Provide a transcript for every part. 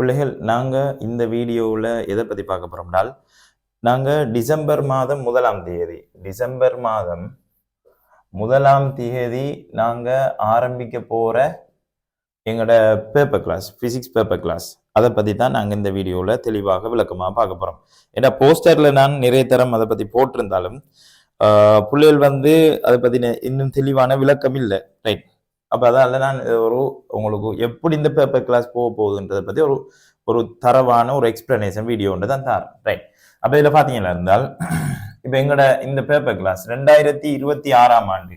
பிள்ளைகள் நாங்கள் இந்த வீடியோவில் எதை பற்றி பார்க்க போகிறோம்னால் நாங்கள் டிசம்பர் மாதம் முதலாம் தேதி டிசம்பர் மாதம் முதலாம் தேதி நாங்கள் ஆரம்பிக்க போகிற எங்களோட paper class physics paper class அதை பற்றி தான் நாங்கள் இந்த வீடியோவில் தெளிவாக விளக்கமாக பார்க்க போகிறோம் ஏன்னா போஸ்டரில் நான் நிறைய தரம் அதை பற்றி போட்டிருந்தாலும் பிள்ளைகள் வந்து அதை பற்றி இன்னும் தெளிவான விளக்கம் இல்லை. ரைட் அப்போ அதால நான் ஒரு உங்களுக்கு எப்படி இந்த பேப்பர் கிளாஸ் போக போகுதுன்றதை பற்றி ஒரு ஒரு தரவான ஒரு எக்ஸ்பிளனேஷன் வீடியோன்னு தான் தரேன். ரைட் அப்போ இதில் பார்த்தீங்களா இருந்தால் இப்போ எங்களோட இந்த பேப்பர் கிளாஸ் ரெண்டாயிரத்தி இருபத்தி ஆறாம் ஆண்டு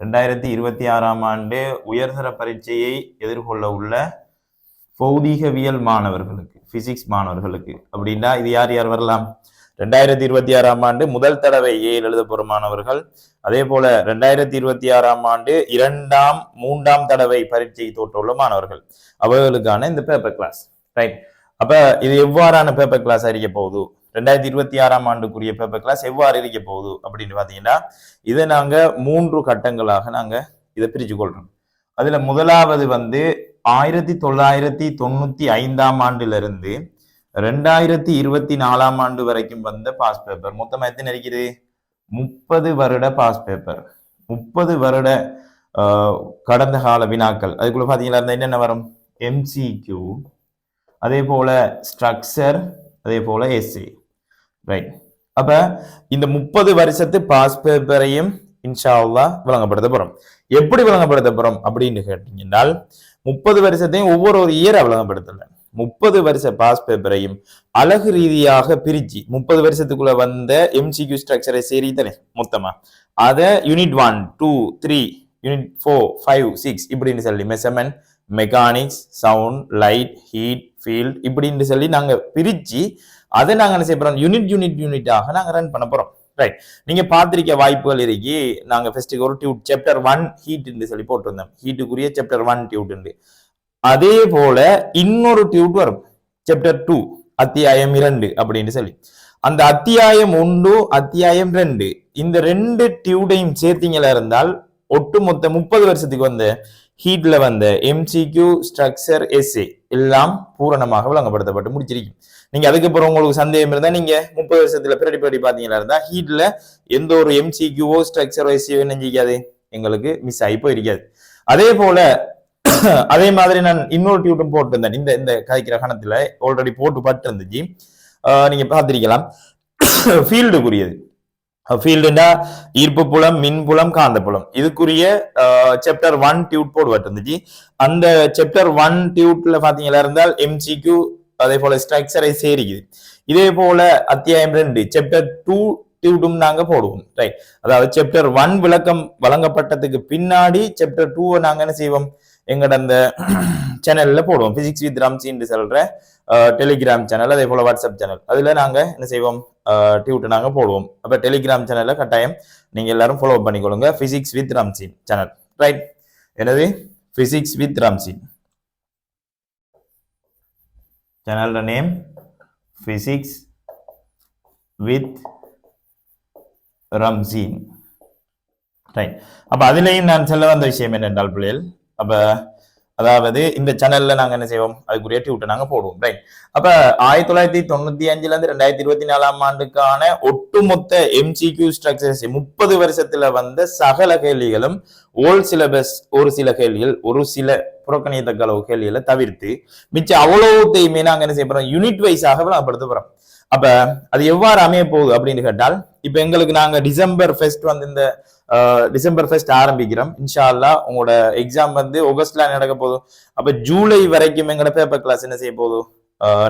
ரெண்டாயிரத்தி இருபத்தி ஆறாம் ஆண்டு உயர்தர பரீட்சையை எதிர்கொள்ள உள்ள பௌதீகவியல் மாணவர்களுக்கு ஃபிசிக்ஸ் மாணவர்களுக்கு அப்படின்னா இது யார் யார் வரலாம்? ரெண்டாயிரத்தி இருபத்தி ஆறாம் ஆண்டு முதல் தடவை ஏல் எழுத போற மாணவர்கள் அதே போல ரெண்டாயிரத்தி இருபத்தி ஆறாம் ஆண்டு இரண்டாம் மூன்றாம் தடவை பரீட்சை தோற்றுள்ள மாணவர்கள் அவர்களுக்கான இந்த பேப்பர் கிளாஸ் ரைட் அப்ப இது எவ்வாறான பேப்பர் கிளாஸ் அறிக்க போகுது? ரெண்டாயிரத்தி இருபத்தி ஆறாம் ஆண்டுக்குரிய பேப்பர் கிளாஸ் எவ்வாறு இருக்க போகுது? அப்படின்னு பாத்தீங்கன்னா இதை நாங்க மூன்று கட்டங்களாக நாங்க இதை பிரிச்சு கொள்றோம். அதுல முதலாவது வந்து ஆயிரத்தி தொள்ளாயிரத்தி தொண்ணூத்தி ஐந்தாம் ஆண்டிலிருந்து ரெண்டாயிரத்தி இருபத்தி நாலாம் ஆண்டு வரைக்கும் வந்த பாஸ் பேப்பர் மொத்தம் எத்தனை இருக்குது? முப்பது வருட பாஸ் பேப்பர் முப்பது வருட கடந்த கால வினாக்கள். அதுக்குள்ள பாத்தீங்களா இருந்தால் என்னென்ன வரும்? எம்சிக்யூ அதே போல ஸ்ட்ரக்சர் அதே போல எஸ்ஏ ரைட் அப்ப இந்த முப்பது வருஷத்து பாஸ் பேப்பரையும் இன்ஷா அல்லாஹ் விளங்கப்படுத்த போறோம். எப்படி விளங்கப்படுத்த போறோம் அப்படின்னு கேட்டீங்கன்னால் முப்பது வருஷத்தையும் ஒவ்வொரு ஒரு இயரை விளங்கப்படுத்தலை. முப்பது வருஷ பாஸ் பேப்பரையும் அழகு ரீதியாக பிரிச்சு முப்பது வருஷத்துக்குள்ள வந்த எம்சிக்யூ ஸ்ட்ரக்சரை சரி தானே மொத்தமா. அதை unit one two three unit four five six இப்படின்னு சொல்லி measurement mechanics sound light heat field இப்படின்னு சொல்லி நாங்கள் பிரிச்சு அதை நாங்கள் என்ன செய்ய போறோம்? யூனிட் யூனிட் யூனிட்டாக நாங்கள் ரன் பண்ண போறோம். ரைட் நீங்க பார்த்திருக்க வாய்ப்புகள் இருக்கு. நாங்கள் ஃபர்ஸ்ட் ஒரு டியூட் சாப்டர் ஒன் ஹீட் சொல்லி போட்டிருந்தோம். ஹீட்டுக்குரிய சாப்டர் ஒன் டியூட் அதே போல இன்னொரு டியூட் வரும். சாப்டர் டூ அத்தியாயம் இரண்டு அப்படின்னு சொல்லி. அந்த அத்தியாயம் ஒன்று அத்தியாயம் ரெண்டு இந்த ரெண்டு டியூடையும் சேர்த்தீங்களா இருந்தால் ஒட்டுமொத்த முப்பது வருஷத்துக்கு வந்த ஹீட்ல வந்த எம்சிக்யூ ஸ்ட்ரக்சர் எஸ்ஏ எல்லாம் பூரணமாக விளங்கப்படுத்தப்பட்டு முடிச்சிருக்கும் நீங்க அதுக்கப்புறம் உங்களுக்கு சந்தேகம் இருந்தா நீங்க முப்பது வருஷத்துல பிரடி பிரடி பாத்தீங்களா இருந்தா ஹீட்ல எந்த ஒரு எம்சிக்யூவோ ஸ்ட்ரக்சரோ எஸ்சியோ என்ன செய்யாது? எங்களுக்கு மிஸ் ஆகி போயிருக்காது. அதே போல அதே மாதிரி நான் இன்னொரு டியூட்டும் போட்டிருந்தேன். இந்த இந்த கதைக்கிற கணத்துல ஆல்ரெடி போட்டு பட்டு இருந்துச்சு ஆஹ் நீங்க பார்த்திருக்கலாம். ஃபீல்டுக்குரியது ஃபீல்டுனா ஈர்ப்பு புலம் மின் புலம் காந்த புலம். இதுக்குரிய சாப்டர் ஒன் டியூட் போடுபட்டு இருந்துச்சு அந்த சாப்டர் ஒன் டியூட்ல பாத்தீங்களா இருந்தால் எம்சிக்யூ அதே போல ஸ்ட்ரக்சரை சேரிக்குது. இதே போல அத்தியாயம் ரெண்டு சாப்டர் டூ டியூட்டும் நாங்க போடுவோம். ரைட் அதாவது சாப்டர் ஒன் விளக்கம் வழங்கப்பட்டதுக்கு பின்னாடி சாப்டர் டூவை நாங்க என்ன செய்வோம்? எங்கட அந்த சேனல்ல போடுவோம். பிசிக்ஸ் வித் ராம்சின்னு சொல்ற டெலிகிராம் சேனல் அதே போல வாட்ஸ்அப் சேனல் அதுல நாங்க என்ன செய்வோம்? டியூட்டர் நாங்க போடுவோம். அப்ப டெலிகிராம் சேனல்ல கட்டாயம் நீங்க எல்லாரும் ஃபாலோ பண்ணிக்கொள்ளுங்க. Physics with Ramsin channel right என்னது? பிசிக்ஸ் வித் ராம்சின் சேனலோட name physics with Ramseen right அப்ப அதுலயும் நான் சொல்ல வந்த விஷயம் என்னென்றால் பிள்ளைகள் அப்ப அதாவது இந்த சேனல்ல நாங்க என்ன செய்வோம்? அதுக்குரிய டியூட்டை நாங்க போடுவோம் ரைட் அப்ப ஆயிரத்தி தொள்ளாயிரத்தி தொண்ணூத்தி அஞ்சுல இருந்து ரெண்டாயிரத்தி இருபத்தி நாலாம் ஆண்டுக்கான ஒட்டுமொத்த எம்சிக்யூ ஸ்ட்ரக்சர்ஸ் முப்பது வருஷத்துல வந்த சகல கேள்விகளும் ஓல்ட் சிலபஸ் ஒரு சில கேள்விகள் ஒரு சில புறக்கணியத்தக்க அளவு கேள்விகளை தவிர்த்து மிச்சம் அவ்வளவுத்தையுமே நாங்க என்ன செய்ய போறோம்? யூனிட் வைஸாக விளம்பரப்படுத்த போறோம். அப்ப அது எவ்வாறு அமைய போகுது அப்படின்னு கேட்டால் இப்ப எங்களுக்கு நாங்க டிசம்பர் ஃபெஸ்ட் வந்து இந்த டிசம்பர் ஃபெஸ்ட் ஆரம்பிக்கிறோம். இன்ஷா அல்லாஹ் உங்களோட எக்ஸாம் வந்து ஆகஸ்ட்ல நடக்க போதும் அப்ப ஜூலை வரைக்கும் எங்களோட பேப்பர் கிளாஸ் என்ன செய்ய போதும்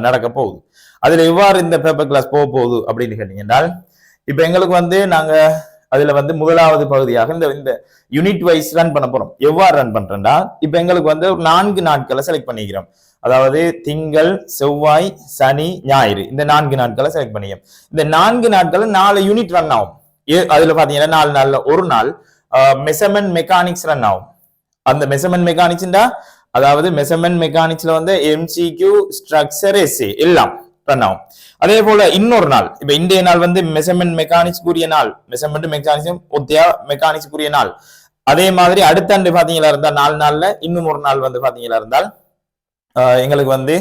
நடக்க போகுது. அதுல எவ்வாறு இந்த பேப்பர் கிளாஸ் போக போகுது அப்படின்னு கேட்டீங்கன்னா இப்ப எங்களுக்கு வந்து நாங்க அதுல வந்து முதலாவது பகுதியாக இந்த இந்த யூனிட் வைஸ் ரன் பண்ண போறோம். எவ்வாறு ரன் பண்றேன்னா இப்ப எங்களுக்கு வந்து ஒரு நான்கு நாட்களை செலக்ட் பண்ணிக்கிறோம். அதாவது திங்கள் செவ்வாய் சனி ஞாயிறு. இந்த நான்கு நாட்களை செலக்ட் பண்ணிக்கிறோம். இந்த நான்கு நாட்கள் நாலு யூனிட் ரன் ஆகும். ஏ- அதுல பாத்தீங்கன்னா நாலு நாள்ல ஒரு நாள் மெசமெண்ட் மெக்கானிக்ஸ் ரன் ஆகும். அந்த மெசமெண்ட் மெக்கானிக்ஸ்டா அதாவது மெசமெண்ட் மெக்கானிக்ஸ்ல வந்து எம்சிக்யூ ஸ்ட்ரக்சர் எஸ்ஏ எல்லாம். ரன் ஆகும் அதே போல இன்னொரு நாள் இப்ப இன்றைய நாள் வந்து மெசமெண்ட் கூறிய நாள் மெசமெண்ட் மெக்கானிக்ஸும் ஒத்தியா மெக்கானிக்ஸ்க்குரிய நாள். அதே மாதிரி அடுத்த ஆண்டு பாத்தீங்களா இருந்தால் நாலு நாள்ல இன்னும் ஒரு நாள் வந்து பாத்தீங்களா இருந்தால் எங்களுக்கு வந்து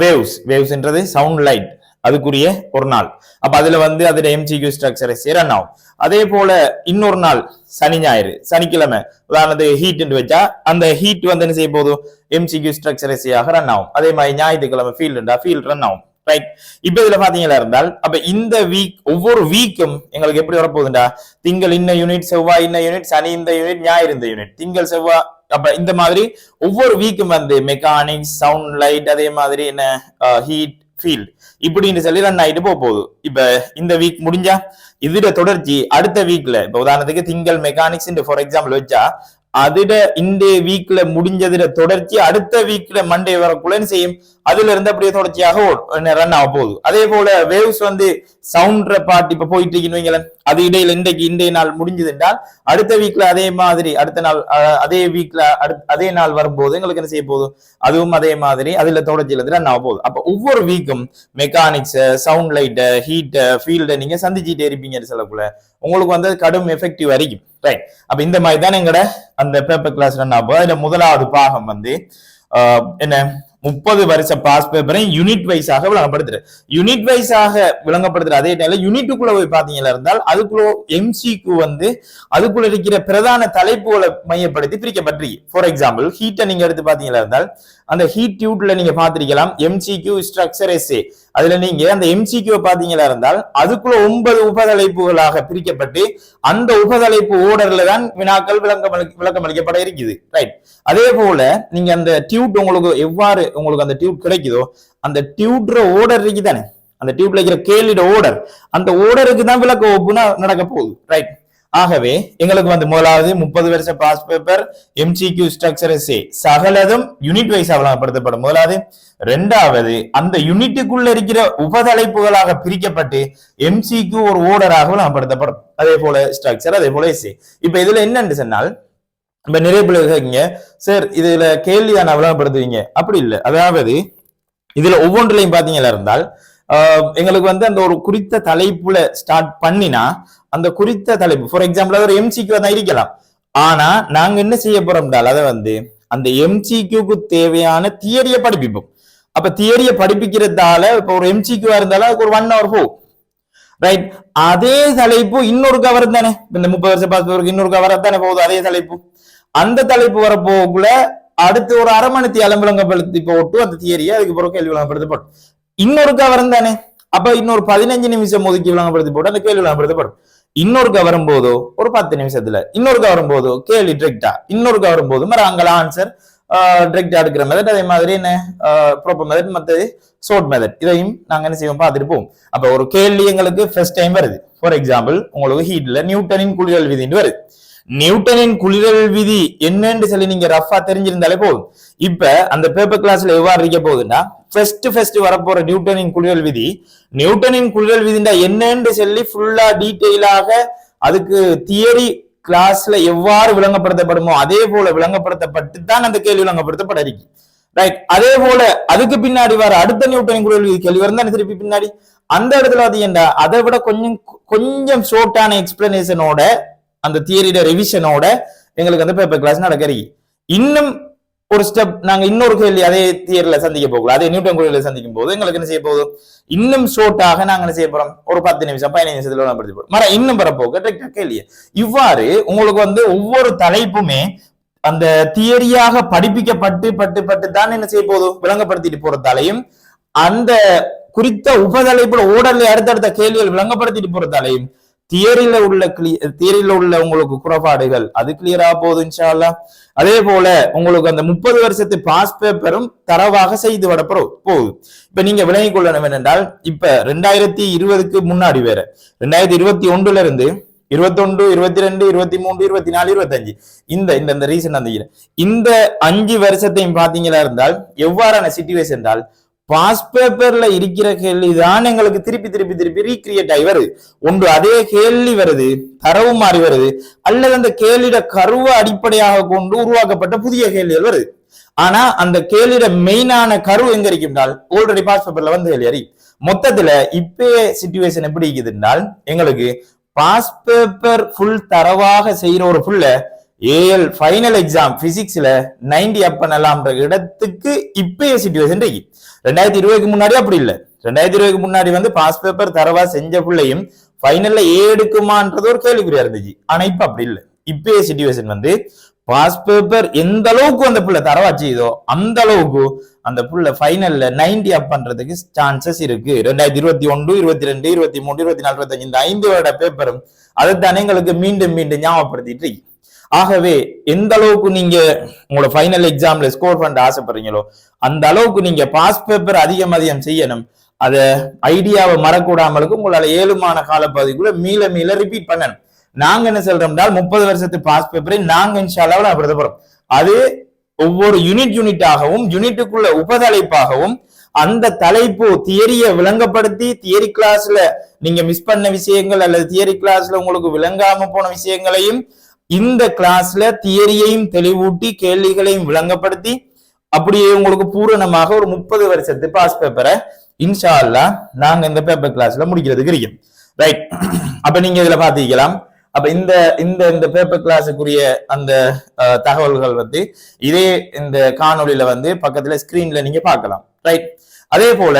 வேவ்ஸ் வேவ்ஸ்ன்றது சவுண்ட் லைட் அதுக்குரிய ஒரு நாள். அப்ப அதுல வந்து அதுல எம்சிக்யூ ஸ்ட்ரக்சரை ரன் ஆகும் அதே போல இன்னொரு நாள் சனி ஞாயிறு. சனிக்கிழமை. உதாரணத்துக்கு ஹீட் வச்சா அந்த ஹீட் வந்து என்ன செய்ய போதும் எம்சிக்யூ ஸ்ட்ரக்சரஸியாக ரன் ஆகும் அதே மாதிரி ஞாயிற்றுக்கிழமை ஃபீல்டுண்டா ஃபீல்ட் ரன் ஆகும். ரைட் இப்போ இதுல பாத்தீங்களா இருந்தால் அப்ப இந்த வீக் ஒவ்வொரு வீக்கும் எங்களுக்கு எப்படி வரப்போகுதுண்டா? திங்கள் இன்ன யூனிட் செவ்வாய் இன்ன யூனிட் சனி இந்த யூனிட் ஞாயிறு இந்த யூனிட் திங்கள் செவ்வாய் அப்ப இந்த மாதிரி ஒவ்வொரு வீக்கும் வந்து மெக்கானிக்ஸ் சவுண்ட் லைட் அதே மாதிரி என்ன ஹீட் ஃபீல்ட் இப்படின்னு சொல்லி ரன் ஆயிட்டு போக போகுது இப்ப இந்த வீக் முடிஞ்சா இதோட தொடர்ச்சி அடுத்த வீக்ல இப்ப உதாரணத்துக்கு திங்கள் மெக்கானிக்ஸ் ஃபார் எக்ஸாம்பிள் வச்சா அதிட இந்த வீக்ல முடிஞ்சதுல தொடர்ச்சி அடுத்த வீக்ல மண்டே வரக்குள்ள என்ன செய்யும் அதுல இருந்து அப்படியே தொடர்ச்சியாக ரன் ஆக போகுது. அதே போல வேவ்ஸ் வந்து சவுண்ட் பார்ட் இப்ப போயிட்டு இருக்கீங்களேன் வைங்களேன் அது இடையில இன்றைக்கு இன்றைய நாள் முடிஞ்சது என்றால் அடுத்த வீக்ல அதே மாதிரி அடுத்த நாள் அதே வீக்ல அதே நாள் வரும்போது எங்களுக்கு என்ன செய்ய போதும் அதுவும் அதே மாதிரி அதுல தொடர்ச்சியில இருந்து ரன் ஆக போகுது. அப்ப ஒவ்வொரு வீக்கும் mechanics sound light heat field நீங்க சந்திச்சுட்டே இருப்பீங்க சொல்லக்குள்ள உங்களுக்கு வந்து அது கடும் எஃபெக்டிவ் வரைக்கும் ரைட் அப்ப இந்த மாதிரி தான் எங்கட அந்த பேப்பர் கிளாஸ் ரன் ஆகும் அதுல முதலாவது பாகம் வந்து என்ன? முப்பது வருஷ பாஸ் பேப்பரையும் யூனிட் வைஸாக விளங்கப்படுத்துறது யூனிட் வைஸாக விளங்கப்படுத்துற அதே டைம்ல யூனிட்டுக்குள்ள போய் பாத்தீங்களா இருந்தால் அதுக்குள்ள எம்சிக்கு வந்து அதுக்குள்ள இருக்கிற பிரதான தலைப்புகளை மையப்படுத்தி பிரிக்கப்பட்டிருக்கு. ஃபார் எக்ஸாம்பிள் ஹீட்டை நீங்க எடுத்து பாத்தீங்களா இருந்தால் அந்த ஹீட் டியூட்ல நீங்க பாத்திருக்கலாம் எம்சிக்யூ ஸ்ட்ரக்சர் எஸ்ஏ அதுல நீங்க அந்த எம்சிக்யூ பாத்தீங்களா இருந்தால் அதுக்குள்ள ஒன்பது உபதலைப்புகளாக பிரிக்கப்பட்டு அந்த உபதலைப்பு ஓர்டர்ல தான் வினாக்கள் விளக்கம் விளக்கம் அளிக்கப்பட இருக்குது. ரைட் அதே போல நீங்க அந்த டியூட் உங்களுக்கு எவ்வாறு உங்களுக்கு அந்த டியூட் கிடைக்குதோ அந்த டியூட்ற ஓர்டர் இருக்குதானே? அந்த டியூப்ல இருக்கிற கேள்வியோட ஓர்டர் அந்த ஓர்டருக்கு தான் விளக்க ஒப்புனா நடக்க போகுது. ரைட் ஆகவே எங்களுக்கு வந்து முதலாவது முப்பது வருஷ past paper MCQ structure SA சகலதும் unit wise அவலப்படுத்தப்படும் முதலாவது. ரெண்டாவது அந்த யூனிட்டுக்குள்ள இருக்கிற உபதலைப்புகளாக பிரிக்கப்பட்டு எம்சிக்யூ ஒரு ஓர்டராக அவலப்படுத்தப்படும் அதே போல ஸ்ட்ரக்சர் அதே போல எஸ்ஏ இப்ப இதுல என்னன்னு சொன்னால் இப்ப நிறைய பேர் சார் இதுல கேள்வி தான் அவலப்படுத்துவீங்க அப்படி இல்லை. அதாவது இதுல ஒவ்வொன்றிலையும் பாத்தீங்களா இருந்தால் ஆஹ் எங்களுக்கு வந்து அந்த ஒரு குறித்த தலைப்புல ஸ்டார்ட் பண்ணினா அந்த குறித்த தலைப்பு ஃபார் எக்ஸாம்பிள் ஒரு எம்சிக்யூ தான் இருக்கலாம். ஆனா நாங்க என்ன செய்ய போறோம்டால் அதை வந்து அந்த எம்சிக்யூக்கு தேவையான தியரியை படிப்பிப்போம். அப்ப தியரியை படிப்பிக்கிறதால இப்ப ஒரு எம்சிக்யூ இருந்தாலும் அதுக்கு ஒரு ஒன் ஹவர் போகும் ரைட் அதே தலைப்பு இன்னொரு கவர் தானே. இந்த முப்பது வருஷம் பாஸ்போர்ட் இன்னொரு கவர் தானே போகுது அதே தலைப்பு. அந்த தலைப்பு வரப்போக்குள்ள அடுத்து ஒரு அரை மணி தியாலம் விளங்கப்படுத்தி போட்டு அந்த தியரியை அதுக்கு பிறகு கேள்வி விளங்கப்படுத்தப்படும் இன்னொரு கவரம் தானே. அப்ப இன்னொரு பதினஞ்சு நிமிஷம் ஒதுக்கி விளங்கப்படுத்தி போட்டு அந்த கேள்வி விளங்கப்படுத்தப்படும் இன்னொரு கவரும் போதோ ஒரு பத்து நிமிஷத்துல இன்னொரு கவரும் போதோ கேள்வி டிரெக்டா இன்னொரு கவரும் போது மறு அங்கே ஆன்சர் டிரெக்டா எடுக்கிற மெதட் அதே மாதிரி என்ன ப்ராப்பர் மெதட் மற்றது ஷோர்ட் மெதட் இதையும் நாங்க என்ன செய்வோம் பார்த்துட்டு போவோம். அப்ப ஒரு கேள்வி எங்களுக்கு ஃபர்ஸ்ட் டைம் வருது. ஃபார் எக்ஸாம்பிள் உங்களுக்கு ஹீட்ல நியூட்டனின் குளிரல் விதின்னு வருது. நியூட்டனின் குளிரல் விதி என்னன்னு சொல்லி நீங்க ரஃபா தெரிஞ்சிருந்தாலே போதும். இப்ப அந்த பேப்பர் கிளாஸ்ல எவ்வாறு இருக்க போகுதுன்னா ஃபர்ஸ்ட் ஃபர்ஸ்ட் வரப்போற நியூட்டனின் குளிரல் விதி நியூட்டனின் குளிரல் விதிண்டா என்னன்னு சொல்லி ஃபுல்லா டீட்டெயிலாக அதுக்கு தியரி கிளாஸ்ல எவ்வாறு விளங்கப்படுத்தப்படுமோ அதே போல விளங்கப்படுத்தப்பட்டு தான் அந்த கேள்வி விளங்கப்படுத்தப்பட இருக்கு. ரைட் அதே போல அதுக்கு பின்னாடி வர அடுத்த நியூட்டனின் குளிரல் விதி கேள்வி வரும் திருப்பி பின்னாடி? அந்த இடத்துல அது என்ன அதை விட கொஞ்சம் கொஞ்சம் ஷோர்ட்டான எக்ஸ்பிளனேஷனோட அந்த தியரியோட ரிவிஷனோட எங்களுக்கு வந்து பேப்பர் கிளாஸ் நடக்கிறீங்க இன்னும் ஒரு ஸ்டெப் நாங்க இன்னொரு கேள்வி அதே தியரில சந்திக்க போகல அதே நியூட்டன் குழுவில சந்திக்கும் போது எங்களுக்கு என்ன செய்ய போகுது? இன்னும் ஷோர்ட்டாக நாங்க என்ன செய்ய போறோம்? ஒரு பத்து நிமிஷம் பதினஞ்சு நிமிஷத்துல படுத்தி போறோம். மர இன்னும் வரப்போக direct-ஆ கேள்வி இவ்வாறு உங்களுக்கு வந்து ஒவ்வொரு தலைப்புமே அந்த தியரியாக படிப்பிக்கப்பட்டு பட்டு பட்டு தான் என்ன செய்ய போதும் விளங்கப்படுத்திட்டு போறதாலையும் அந்த குறித்த உபதலைப்புல ஓடர்ல அடுத்தடுத்த கேள்விகள் விளங்கப்படுத்திட்டு போறதாலையும் தியரியில உள்ள தியரியில உள்ள உங்களுக்கு குறைபாடுகள். அது கிளியரா போகுது இன்ஷா அதே போல உங்களுக்கு அந்த முப்பது வருஷத்து பாஸ் பேப்பரும் தரவாக செய்து விட போகுது. இப்ப நீங்க விளங்கிக் கொள்ளணும் என்னென்றால் இப்ப ரெண்டாயிரத்தி இருபதுக்கு முன்னாடி வேற ரெண்டாயிரத்தி இருபத்தி ஒன்றுல இருந்து இருபத்தொன்று இருபத்தி ரெண்டு இருபத்தி மூன்று இருபத்தி நாலு இருபத்தஞ்சு இந்த இந்த இந்த ரீசன் அந்த இந்த அஞ்சு வருஷத்தையும் பாத்தீங்களா இருந்தால் எவ்வாறான சிச்சுவேஷன் என்றால் பாஸ் பேப்பர்ல இருக்கிற கேள்வி தான் எங்களுக்கு திருப்பி திருப்பி திருப்பி ரீக்ரியேட் ஆகி வருது. ஒன்று அதே கேள்வி வருது தரவு மாறி வருது அல்லது அந்த கேள்வியோட கருவை அடிப்படையாக கொண்டு உருவாக்கப்பட்ட புதிய கேள்விகள் வருது. ஆனா அந்த கேள்வியோட மெயினான கரு எங்க இருக்கின்றால் ஆல்ரெடி பாஸ் பேப்பர்ல வந்து கேள்வி மொத்தத்துல இப்பயே சுச்சுவேஷன் எப்படி இருக்குதுன்றால் எங்களுக்கு பாஸ் பேப்பர் ஃபுல் தரவாக செய்யற ஒரு ஃபுல்ல ஏஎல் ஃபைனல் எக்ஸாம் பிசிக்ஸ்ல நைன்டி அப் பண்ணலாம்ன்ற இடத்துக்கு இப்பய சுச்சுவேஷன் இருக்கு. ரெண்டாயிரத்தி இருபதுக்கு முன்னாடி அப்படி இல்லை. ரெண்டாயிரத்தி இருபதுக்கு முன்னாடி வந்து பாஸ் பேப்பர் தரவா செஞ்ச பிள்ளையும் ஃபைனல்ல ஏ எடுக்குமான்றது ஒரு கேள்விக்குறியா இருந்துச்சு. ஆனா இப்ப அப்படி இல்லை. இப்பயே சுச்சுவேஷன் வந்து பாஸ் பேப்பர் எந்த அளவுக்கு அந்த புள்ள தரவா செய்யுதோ அந்த அளவுக்கு அந்த புள்ள ஃபைனல்ல நைன்டி அப் பண்றதுக்கு சான்சஸ் இருக்கு. ரெண்டாயிரத்தி இருபத்தி ஒன்று இருபத்தி ரெண்டு இருபத்தி மூணு இருபத்தி நாலு இருபத்தஞ்சு இந்த ஐந்து வருட பேப்பரும் அதைத்தானே எங்களுக்கு மீண்டும் மீண்டும் ஞாபகப்படுத்திட்டு இருக்கு. ஆகவே எந்த அளவுக்கு நீங்க உங்களோட ஃபைனல் எக்ஸாம்ல ஸ்கோர் பண்ண ஆசைப்படுறீங்களோ அந்த அளவுக்கு நீங்க பாஸ் பேப்பர் அதிகம் அதிகம் செய்யணும். அத ஐடியாவை மறக்கூடாமலுக்கு உங்களால ஏழுமான காலப்பகுதிக்குள்ள மீள மீள ரிப்பீட் பண்ணணும். நாங்க என்ன சொல்றோம்னா முப்பது வருஷத்து பாஸ் பேப்பரை நாங்க இன்ஷால்லாவில் அப்படி போறோம். அது ஒவ்வொரு யூனிட் யூனிட்டாகவும் யூனிட்டுக்குள்ள உபதலைப்பாகவும் அந்த தலைப்பு தியரியை விளங்கப்படுத்தி தியரி கிளாஸ்ல நீங்க மிஸ் பண்ண விஷயங்கள் அல்லது தியரி கிளாஸ்ல உங்களுக்கு விளங்காம போன விஷயங்களையும் இந்த கிளாஸ்ல தியரியையும் தெளிவூட்டி கேள்விகளையும் விளங்கப்படுத்தி அப்படியே உங்களுக்கு பூரணமாக ஒரு முப்பது வருஷத்து பாஸ் பேப்பரை இன்ஷா அல்லாஹ் நாங்க இந்த பேப்பர் கிளாஸ்ல முடிக்கிறதுக்கு இருக்கோம் ரைட் அப்ப நீங்க இதுல பாத்திக்கலாம் அப்ப இந்த இந்த இந்த பேப்பர் கிளாஸுக்குரிய அந்த தகவல்கள் வந்து இதே இந்த காணொளியில வந்து பக்கத்துல ஸ்கிரீன்ல நீங்க பார்க்கலாம். ரைட் அதே போல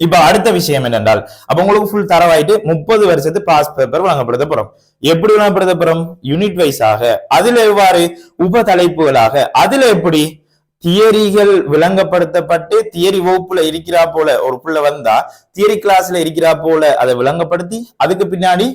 இப்ப அடுத்த விஷயம் என்னென்றால் அப்ப உங்களுக்கு ஃபுல் தரவாயிட்டு முப்பது வருஷத்து பாஸ் பேப்பர் வழங்கப்படுத்த போறோம். எப்படி வழங்கப்படுத்த போறோம்? யூனிட் வைஸாக அதுல எவ்வாறு உப தலைப்புகளாக அதுல எப்படி தியரிகள் விளங்கப்படுத்தப்பட்டு தியரி வகுப்புல இருக்கிறா போல ஒரு புள்ள வந்தா தியரி கிளாஸ்ல இருக்கிறா போல அதை விளங்கப்படுத்தி அதுக்கு பின்னாடி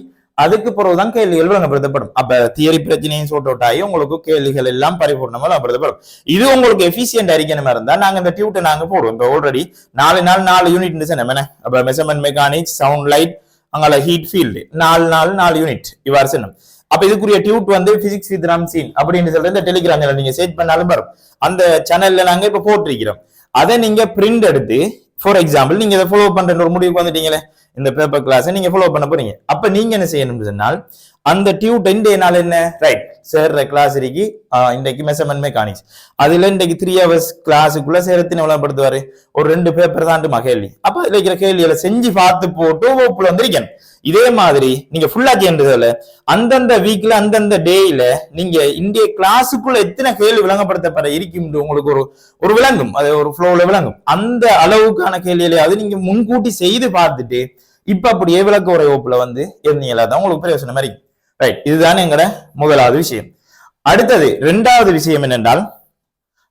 அதுக்கு பிறகுதான் கேள்விகள் விளங்கப்படுத்தப்படும். அப்ப தியரி பிரச்சனையும் சோட் அவுட் ஆகி உங்களுக்கு கேள்விகள் எல்லாம் பரிபூர்ணமா விளங்கப்படுத்தப்படும். இது உங்களுக்கு எஃபிஷியன்ட் அறிக்கணுமா இருந்தா நாங்க இந்த டியூட்டை நாங்க போடுவோம். இப்ப ஆல்ரெடி நாலு நாள் நாலு யூனிட் என்ன? அப்ப மெசர்மெண்ட் மெக்கானிக்ஸ் சவுண்ட் லைட் அங்கால ஹீட் ஃபீல்டு நாலு நாள் நாலு யூனிட் இவ்வாறு சொன்னோம். அப்ப இதுக்குரிய டியூட் வந்து பிசிக்ஸ் வித் ராம்சீன் அப்படின்னு சொல்லிட்டு இந்த டெலிகிராம் சேனல் நீங்க சேட் பண்ணாலும் வரும். அந்த சேனல்ல நாங்க இப்ப போட்டிருக்கிறோம். அதை நீங்க பிரிண்ட் எடுத்து ஃபார் எக்ஸாம்பிள் நீங்க இதை ஃபாலோ பண்ற ஒரு முடிவுக்கு வந்துட்டீங்களே இந்த பேப்பர் கிளாஸை நீங்க ஃபாலோ பண்ண போறீங்க. அப்ப நீங்க என்ன செய்யணும்னு சொன்னால் அந்த டியூ டென் டே நாள் என்ன? ரைட் சேர்ற கிளாஸ் இருக்கு ஆஹ் இன்றைக்கு மெஷர்மெண்ட் மெக்கானிக்ஸ் அதுல இன்றைக்கு த்ரீ ஹவர்ஸ் கிளாஸுக்குள்ள சேரத்தின் விளம்பரப்படுத்துவாரு ஒரு ரெண்டு பேப்பர் தான் கேள்வி அப்ப அதுல இருக்கிற கேள்விகளை செஞ்சு பார்த்து போட்டு வகுப்புல வந்திருக்கேன். இதே மாதிரி நீங்க ஃபுல்லா சேர்ந்ததுல அந்தந்த வீக்ல அந்தந்த டேயில நீங்க இந்திய கிளாஸுக்குள்ள எத்தனை கேள்வி விளங்கப்படுத்தப்பட இருக்கும் உங்களுக்கு ஒரு ஒரு விளங்கும். அது ஒரு ஃப்ளோல விளங்கும். அந்த அளவுக்கான கேள்விகளை அது நீங்க முன்கூட்டி செய்து பார்த்துட்டு இப்ப அப்படியே விளக்க உரை வகுப்புல வந்து இருந்தீங்களா தான் உங்களுக்கு பிரயோசனம் மாதிரி ரைட் இதுதானே எங்கட முதலாவது விஷயம். அடுத்தது ரெண்டாவது விஷயம் என்னென்றால்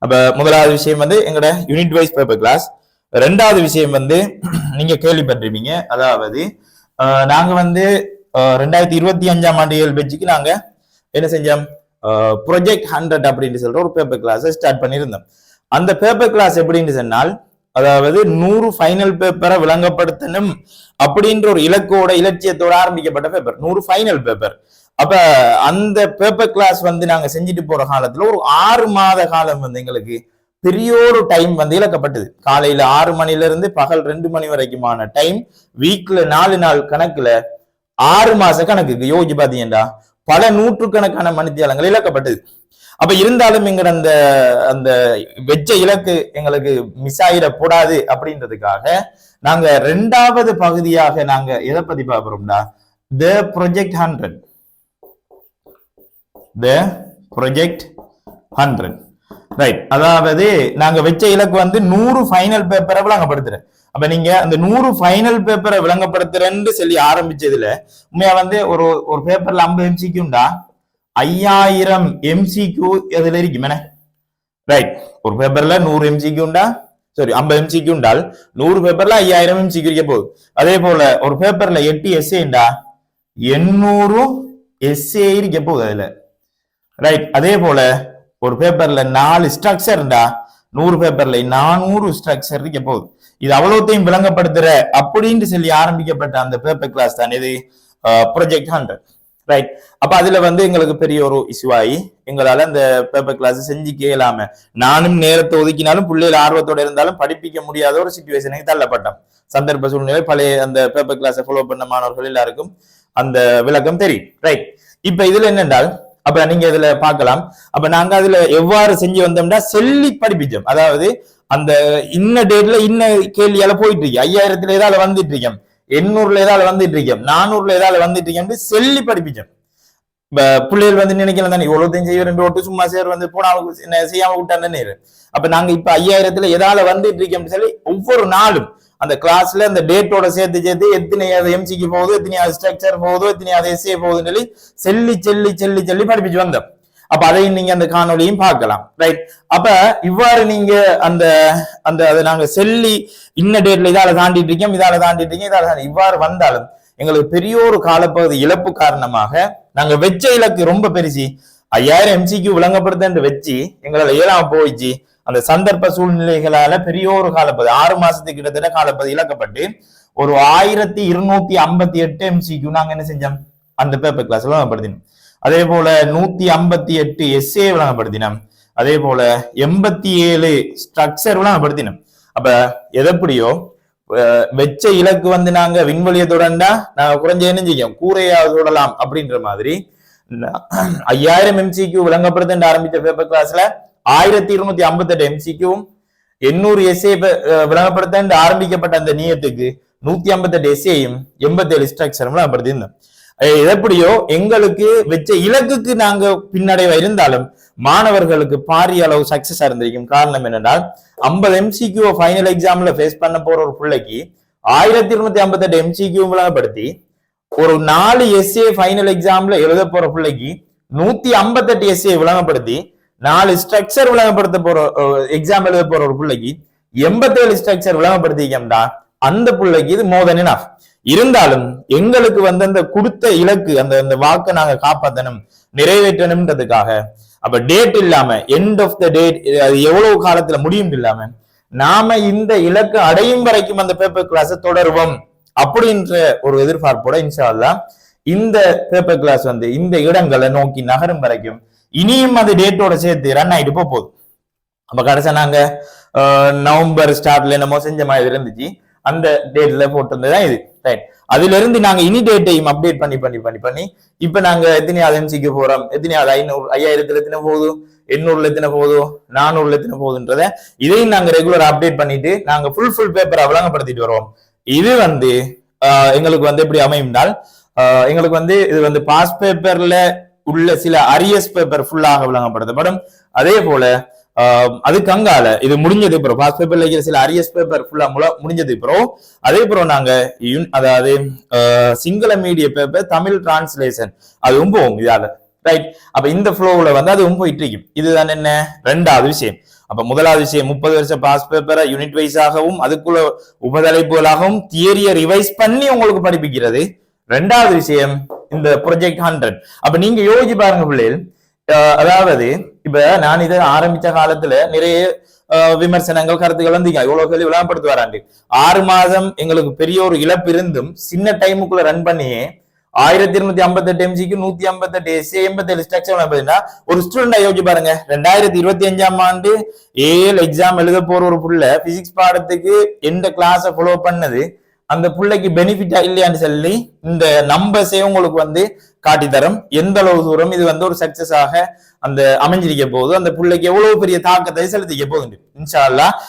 அப்ப முதலாவது விஷயம் வந்து எங்கட யூனிட் வைஸ் பேப்பர் கிளாஸ் ரெண்டாவது விஷயம் வந்து நீங்க கேள்விப்பட்டிருப்பீங்க. அதாவது நாங்க வந்து ரெண்டாயிரத்தி இருபத்தி அஞ்சாம் ஆண்டு ஏழு பெட்ஜுக்கு நாங்க என்ன செஞ்சோம்? ப்ரொஜெக்ட் ஹண்ட்ரட் அப்படின்னு சொல்ற ஒரு பேப்பர் கிளாஸ் ஸ்டார்ட் பண்ணியிருந்தோம். அந்த பேப்பர் கிளாஸ் எப்படின்னு சொன்னால் அதாவது நூறு ஃபைனல் பேப்பரை விளங்கப்படுத்தணும் அப்படின்ற ஒரு இலக்கோட இலட்சியத்தோட ஆரம்பிக்கப்பட்ட பேப்பர் நூறு ஃபைனல் பேப்பர் அப்ப அந்த பேப்பர் கிளாஸ் வந்து நாங்க செஞ்சுட்டு போற காலத்துல ஒரு ஆறு மாத காலம் வந்து எங்களுக்கு பெரிய ஒரு டைம் வந்து இழக்கப்பட்டது. காலையில ஆறு மணில இருந்து பகல் ரெண்டு மணி வரைக்குமான டைம் வீக்ல நாலு நாள் கணக்குல ஆறு மாச கணக்குக்கு. யோகி பாத்தீங்கன்னா பல நூற்றுக்கணக்கான மணித்தியாலங்கள் இழக்கப்பட்டது. அப்ப இருந்தாலும் எங்க அந்த அந்த வெச்ச இலக்கு எங்களுக்கு மிஸ் ஆயிடக்கூடாது அப்படின்றதுக்காக நாங்க ரெண்டாவது பகுதியாக நாங்க எதை பத்தி பாக்குறோம்டா the project hundred the project hundred right அதாவது நாங்க வச்ச இலக்கு வந்து நூறு ஃபைனல் பேப்பரை விளங்கப்படுத்துறேன். அப்ப நீங்க அந்த நூறு ஃபைனல் பேப்பரை விளங்கப்படுத்துறேன்னு சொல்லி ஆரம்பிச்சதுல உண்மையா வந்து ஒரு ஒரு பேப்பர்ல ஐம்பது எம்சிக்யூண்டா ஐயாயிரம் எம்சிக்யூ இதுல இருக்கும் என்ன? ரைட் ஒரு பேப்பர்ல நூறு எம்சிக்யூண்டா சாரி ஐம்பது எம்சிக்யூ உண்டால் நூறு பேப்பர்ல ஐயாயிரம் எம்சிக்யூ இருக்க போகுது. அதே போல ஒரு பேப்பர்ல எட்டு எஸ்ஏண்டா எண்ணூறு எஸ்ஏ இருக்க போகுது அதுல. ரைட் அதே போல ஒரு பேப்பர்ல நாலு ஸ்ட்ரக்சர்டா நூறு பேப்பர்ல நானூறு ஸ்ட்ரக்சர் இருக்க போகுது. இது அவ்வளோத்தையும் விளங்கப்படுத்துற அப்படின்னு சொல்லி ஆரம்பிக்கப்பட்ட அந்த பேப்பர் கிளாஸ் தான் இது ப்ரொஜெக்ட் ஹண்ட்ரட் ரைட் அப்ப அதுல வந்து எங்களுக்கு பெரிய ஒரு இஷ்யூ ஆகி எங்களால அந்த பேப்பர் கிளாஸ் செஞ்சு கேளாம நானும் நேரத்தை ஒதுக்கினாலும் பிள்ளைகள் ஆர்வத்தோட இருந்தாலும் படிப்பிக்க முடியாத ஒரு சுச்சுவேஷனுக்கு தள்ளப்பட்டோம். சந்தர்ப்ப சூழ்நிலை பழைய அந்த பேப்பர் கிளாஸை ஃபாலோ பண்ண மாணவர்கள் எல்லாருக்கும் அந்த விளக்கம் தெரியும். ரைட் இப்ப இதுல என்னென்றால் அப்ப நீங்க இதுல பார்க்கலாம். அப்ப நாங்க அதுல எவ்வாறு செஞ்சு வந்தோம்னா செல்லி படிப்பிச்சோம் அதாவது அந்த இன்ன டேட்ல இன்ன கேள்வியால போயிட்டு இருக்கு ஐயாயிரத்துல ஏதாவது வந்துட்டு இருக்கோம் எண்ணூறுல ஏதாவது வந்துட்டு இருக்கோம் நானூறுல ஏதாவது வந்துட்டு இருக்கோம் செல்லி படிப்பிச்சோம் இப்ப பிள்ளைகள் வந்து நினைக்கலாம் தானே இவ்வளவு செய்ய ரெண்டு ஓட்டு சும்மா சேர் வந்து போனா செய்யாம விட்டான்னு அப்ப நாங்க இப்ப ஐயாயிரத்துல ஏதாவது வந்துட்டு இருக்கோம்னு சொல்லி ஒவ்வொரு நாளும் அந்த கிளாஸ்ல அந்த டேட்டோட சேர்த்து சேர்த்து எத்தனை எம்சிக்கு போகுது எத்தனையாவது அது ஸ்ட்ரக்சர் போகுதோ எத்தனையாவது எஸ்ஏ போகுதுன்னு சொல்லி செல்லி செல்லி செல்லி செல்லி படிப்பிச்சு வந்தோம். அப்ப அதையும் நீங்க அந்த காணொலியும் பார்க்கலாம் ரைட் அப்ப இவ்வாறு நீங்க அந்த அந்த அதை நாங்க செல்லி இன்ன டேட்ல இதால தாண்டிட்டு இருக்கோம் இதால தாண்டிட்டு இருக்கோம் இதால தாண்டி இவ்வாறு வந்தாலும் எங்களுக்கு பெரிய ஒரு காலப்பகுதி இழப்பு காரணமாக நாங்க வெச்ச இலக்கு ரொம்ப பெருசு. ஐயாயிரம் எம்சிக்கு விளங்கப்படுத்த வச்சு எங்களால ஏழாம் போயிடுச்சு. அந்த சந்தர்ப்ப சூழ்நிலைகளால பெரிய ஒரு காலப்பகுதி ஆறு மாசத்துக்கு கிட்டத்தட்ட காலப்பகுதி இழக்கப்பட்டு ஒரு ஆயிரத்தி இருநூத்தி ஐம்பத்தி எட்டு எம்சிக்கு நாங்க என்ன செஞ்சோம்? அந்த பேப்பர் கிளாஸ் விளங்கப்படுத்தினோம் அதே போல நூத்தி ஐம்பத்தி எட்டு எஸ்ஏ விளங்கப்படுத்தினோம் அதே போல எண்பத்தி ஏழு ஸ்ட்ரக்சர் விளங்கப்படுத்தினோம் அப்ப எதப்படியோ அஹ் வெச்ச இலக்கு வந்து நாங்க விண்வெளியை தொடர்ந்தா நாங்க குறைஞ்ச என்ன செய்யும்? கூரையாவது தொடலாம் அப்படின்ற மாதிரி ஐயாயிரம் எம்சிக்கு விளங்கப்படுத்த ஆரம்பிச்ச பேப்பர் கிளாஸ்ல ஆயிரத்தி இருநூத்தி ஐம்பத்தி எட்டு எம்சிக்கும் எண்ணூறு எஸ்ஏ விளங்கப்படுத்த ஆரம்பிக்கப்பட்ட அந்த நீயத்துக்கு நூத்தி ஐம்பத்தெட்டு எஸ்ஏயும் எண்பத்தி ஏழு ஸ்ட்ரக்சரும் விளங்கப்படுத்தியிருந்தோம். எப்படியோ எங்களுக்கு வச்ச இலக்குக்கு நாங்க பின்னடைவா இருந்தாலும் மாணவர்களுக்கு பாரிய அளவு சக்சஸ் இருந்திருக்கும் காரணம் என்னென்றால் ஐம்பது எம்சிக்யூ ஃபைனல் எக்ஸாம்ல ஃபேஸ் பண்ண போற ஒரு பிள்ளைக்கு ஆயிரத்தி இருநூத்தி ஐம்பத்தெட்டு எம்சிக்யூ விளங்கப்படுத்தி ஒரு நாலு எஸ்ஏ ஃபைனல் எக்ஸாம்ல எழுத போற பிள்ளைக்கு நூத்தி ஐம்பத்தெட்டு எஸ்ஏ விளங்கப்படுத்தி நாலு ஸ்ட்ரக்சர் விளங்கப்படுத்த போற எக்ஸாம் எழுத போற ஒரு பிள்ளைக்கு எண்பத்தேழு ஸ்ட்ரக்சர் விளங்கப்படுத்திக்கம்டா அந்த பிள்ளைக்கு இது மோர் தென் இருந்தாலும் எங்களுக்கு வந்து அந்த கொடுத்த இலக்கு அந்த அந்த வாக்கை நாங்க காப்பாத்தணும் நிறைவேற்றணும்ன்றதுக்காக. அப்ப டேட் இல்லாம எண்ட் ஆஃப் த டேட் அது எவ்வளவு காலத்துல முடியும் இல்லாம நாம இந்த இலக்கு அடையும் வரைக்கும் அந்த பேப்பர் கிளாஸ் தொடருவோம் அப்படின்ற ஒரு எதிர்பார்ப்போட இன்ஷா அல்லா இந்த பேப்பர் கிளாஸ் வந்து இந்த இடங்களை நோக்கி நகரும் வரைக்கும் இனியும் அது டேட்டோட சேர்த்து ரன் ஆயிட்டு போக போகுது. அப்ப கடைசியா நாங்க நவம்பர் ஸ்டார்ட்ல என்னமோ செஞ்ச மாதிரி இருந்துச்சு. அந்த டேட்ல போட்டிருந்ததுதான் இது. ரைட் அதுல இருந்து நாங்க இனி டேட்டையும் அப்டேட் பண்ணி பண்ணி பண்ணி பண்ணி இப்ப நாங்க எத்தனையாவது எம்சிக்கு போறோம்? எத்தனையாவது ஐநூறு ஐயாயிரத்துல எத்தனை போகுது? எண்ணூறுல எத்தனை போகுதோ? நானூறுல எத்தனை போகுதுன்றத இதையும் நாங்க ரெகுலர் அப்டேட் பண்ணிட்டு நாங்க ஃபுல் ஃபுல் பேப்பரை விளங்கப்படுத்திட்டு வருவோம். இது வந்து எங்களுக்கு வந்து எப்படி அமையும்னால் எங்களுக்கு வந்து இது வந்து பாஸ் பேப்பர்ல உள்ள சில அரியஸ் பேப்பர் ஃபுல்லாக விளங்கப்படுத்தப்படும். அதே போல ஆஹ், அதுக்கு அங்கால இது முடிஞ்சது ப்ரோ பாஸ் பேப்பர்ல இருக்கிற சில அரியஸ் பேப்பர் ஃபுல்லா முடிஞ்சது ப்ரோ அதே ப்ரோ நாங்க அதாவது ஆஹ், Sinhala medium paper Tamil translation அதுவும் போகும் இதால. ரைட் அப்ப இந்த ஃப்ளோவில் வந்து அதுவும் போயிட்டு இருக்கும் இதுதான் என்ன? ரெண்டாவது விஷயம். அப்ப முதலாவது விஷயம் முப்பது வருஷம் பாஸ் பேப்பரை யூனிட் வைஸாகவும் அதுக்குள்ள உபதலைப்புகளாகவும் தியரியை ரிவைஸ் பண்ணி உங்களுக்கு படிப்பிக்கிறது. ரெண்டாவது விஷயம் இந்த ப்ரொஜெக்ட் ஹண்ட்ரட் அப்ப நீங்க யோசிச்சு பாருங்க பிள்ளைகள். அதாவது இப்ப நான் இதை ஆரம்பிச்ச காலத்துல நிறைய விமர்சனங்கள் கருத்துக்கள் வந்து இவ்வளவு கேள்வி விளம்பரப்படுத்து வராண்டு ஆறு மாதம் எங்களுக்கு பெரிய ஒரு இழப்பு இருந்தும் சின்ன டைமுக்குள்ள ரன் பண்ணியே ஆயிரத்தி இருநூத்தி ஐம்பத்தெட்டு எம்ஜிக்கு நூத்தி ஐம்பத்தெட்டு எஸ்ஏ எண்பத்தேழு ஸ்ட்ரக்சர் பார்த்தீங்கன்னா ஒரு ஸ்டூடெண்ட் யோசிச்சு பாருங்க. ரெண்டாயிரத்தி இருபத்தி அஞ்சாம் ஆண்டு ஏஎல் எக்ஸாம் எழுத போற ஒரு புள்ள பிசிக்ஸ் பாடத்துக்கு எந்த கிளாஸை ஃபாலோ பண்ணது? அந்த புள்ளைக்கு பெனிஃபிட்டா இல்லையான்னு சொல்லி இந்த நம்பர்ஸே உங்களுக்கு வந்து காட்டி தரும் எந்த அளவு தூரம் இது வந்து ஒரு சக்சஸ் ஆக அந்த அமைஞ்சிருக்க போகுது அந்த பிள்ளைக்கு எவ்வளவு பெரிய தாக்கத்தை செலுத்திக்க போகுது. இன்ஷா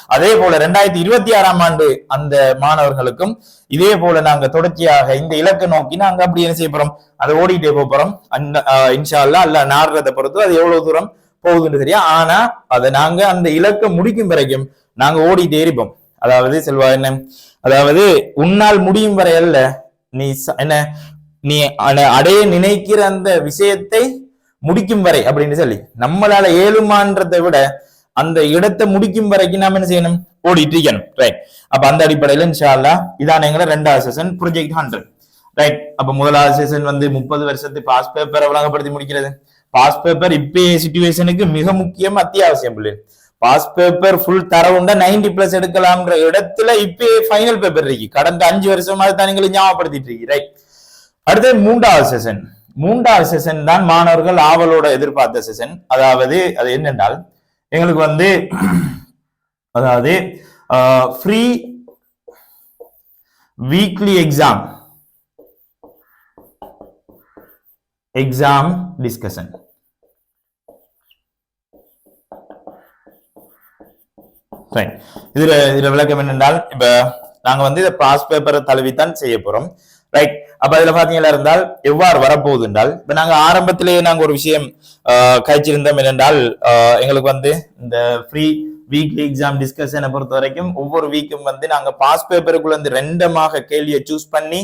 அதே போல ரெண்டாயிரத்தி இருபத்தி ஆறாம் ஆண்டு அந்த மாணவர்களுக்கும் இதே போல நாங்க தொடர்ச்சியாக இந்த இலக்கை நோக்கி நாங்க அப்படி என்ன செய்ய போறோம்? அதை ஓடிட்டே போக போறோம். அந்த ஆஹ் இன்ஷா அல்லா அல்ல நாடுறதை பொறுத்து அது எவ்வளவு தூரம் போகுதுன்னு தெரியும். ஆனா அதை நாங்க அந்த இலக்கை முடிக்கும் வரைக்கும் நாங்க ஓடிட்டே இருப்போம். அதாவது செல்வா என்ன? அதாவது உன்னால் முடியும் வரை அல்ல நீ என்ன? நீ அட- அடைய நினைக்கிற அந்த விஷயத்தை முடிக்கும் வரை அப்படின்னு சொல்லி. நம்மளால ஏழுமான்றதை விட அந்த இடத்தை முடிக்கும் வரைக்கும் நாம என்ன செய்யணும்? ஓடிட்டு இருக்கணும் ரைட் அப்ப அந்த அடிப்படையில இன்ஷால்லா இதான் எங்களை ரெண்டாவது செஷன் ப்ரொஜெக்ட் ஹண்ட்ரட் ரைட் அப்ப முதலாவது செஷன் வந்து முப்பது வருஷத்து பாஸ் பேப்பரை வழங்கப்படுத்தி முடிக்கிறது. பாஸ் பேப்பர் இப்பயே சுச்சுவேஷனுக்கு மிக முக்கியம் அத்தியாவசியம் பிள்ளை. பாஸ் பேப்பர் ஃபுல் தரவுண்டா 90 பிளஸ் எடுக்கலாம்ன்ற இடத்துல இப்பயே ஃபைனல் பேப்பர் இருக்கு. கடந்த அஞ்சு வருஷமா தான் நீங்களும் ஞாபகப்படுத்திட்டு இருக்கீங்க ரைட் அடுத்து மூன்றாவது செஷன் மூன்றாவது செஷன் தான் மாணவர்கள் ஆவலோட எதிர்பார்த்த செஷன் அதாவது அது என்னென்றால் எங்களுக்கு வந்து அதாவது free weekly exam exam discussion right இதுல இதுல விளக்கம் என்னென்றால் இப்ப நாங்க வந்து இதை பாஸ் பேப்பரை தழுவித்தான் செய்ய போறோம். ரைட் அப்ப அதுல பாத்தீங்களா இருந்தால் எவ்வாறு வரப்போகுது என்றால் இப்ப நாங்க ஆரம்பத்திலேயே நாங்க ஒரு விஷயம் கழிச்சிருந்தோம் என்னென்றால் எங்களுக்கு வந்து இந்த ஃப்ரீ வீக்லி எக்ஸாம் டிஸ்கஷனை பொறுத்த வரைக்கும் ஒவ்வொரு வீக்கும் வந்து நாங்க பாஸ் பேப்பருக்குள்ள இருந்து ரெண்டமாக கேள்வியை சூஸ் பண்ணி